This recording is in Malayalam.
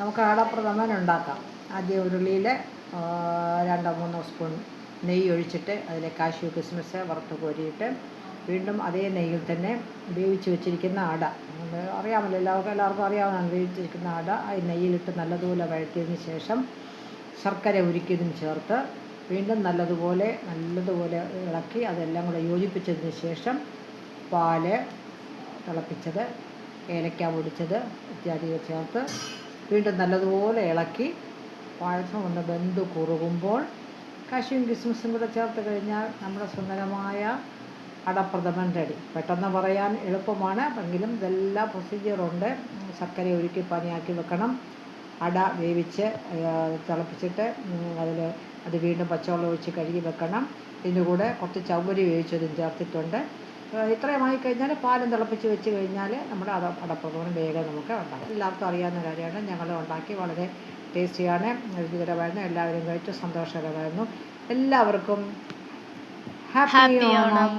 നമുക്ക് അടപ്രഥമൻ ഉണ്ടാക്കാം. ആദ്യം ഉരുളിയിൽ രണ്ടോ മൂന്നോ സ്പൂൺ നെയ്യ് ഒഴിച്ചിട്ട് അതിൽ കാഷ്യൂ കിസ്മിസ് വറുത്ത് കോരിയിട്ട് വീണ്ടും അതേ നെയ്യിൽ തന്നെ വേവിച്ച് വെച്ചിരിക്കുന്ന അട അറിയാമല്ലോ എല്ലാവർക്കും എല്ലാവർക്കും അറിയാവുന്നതാണ് വേവിച്ചിരിക്കുന്ന അട ആ നെയ്യിലിട്ട് നല്ലതുപോലെ വഴറ്റിയതിന് ശേഷം ശർക്കര ഉരുക്കിയതും ചേർത്ത് വീണ്ടും നല്ലതുപോലെ നല്ലതുപോലെ ഇളക്കി അതെല്ലാം കൂടെ യോജിപ്പിച്ചതിന് ശേഷം പാൽ തിളപ്പിച്ചത് ഏലക്ക പൊടിച്ചത് ഇത്യാദികൾ ചേർത്ത് വീണ്ടും നല്ലതുപോലെ ഇളക്കി പായസം ഒന്ന് വെന്ത് കുറുകുമ്പോൾ കാഷ്യൂം കിസ്മിസും കൂടെ ചേർത്ത് കഴിഞ്ഞാൽ നമ്മുടെ സുന്ദരമായ അടപ്രഥമൻ റെഡി. പെട്ടെന്ന് പറയാൻ എളുപ്പമാണ്. എങ്കിലും ഇതെല്ലാം പ്രൊസീജിയറുണ്ട് ശർക്കര ഒരുക്കി പനിയാക്കി വെക്കണം. അട വേവിച്ച് തിളപ്പിച്ചിട്ട് അതിൽ അത് വീണ്ടും പച്ചവെള്ളം ഒഴിച്ച് കഴുകി വെക്കണം. ഇതിന്റെ കൂടെ കുറച്ച് ചവരി വേവിച്ചതും ചേർത്തിട്ടുണ്ട്. ഇത്രയുമായി കഴിഞ്ഞാൽ പാലും തിളപ്പിച്ച് വെച്ച് കഴിഞ്ഞാൽ നമ്മുടെ അട അടപ്രഥമൻ വേഗം നമുക്ക് ഉണ്ടാക്കാം. എല്ലാവർക്കും അറിയാവുന്ന കാര്യമാണ്. ഞങ്ങൾ ഉണ്ടാക്കി വളരെ ടേസ്റ്റിയാണ്. രുചികരമായിരുന്നു. എല്ലാവരും കഴിച്ചു സന്തോഷകരമായിരുന്നു. എല്ലാവർക്കും ഹാപ്പി ഓണം.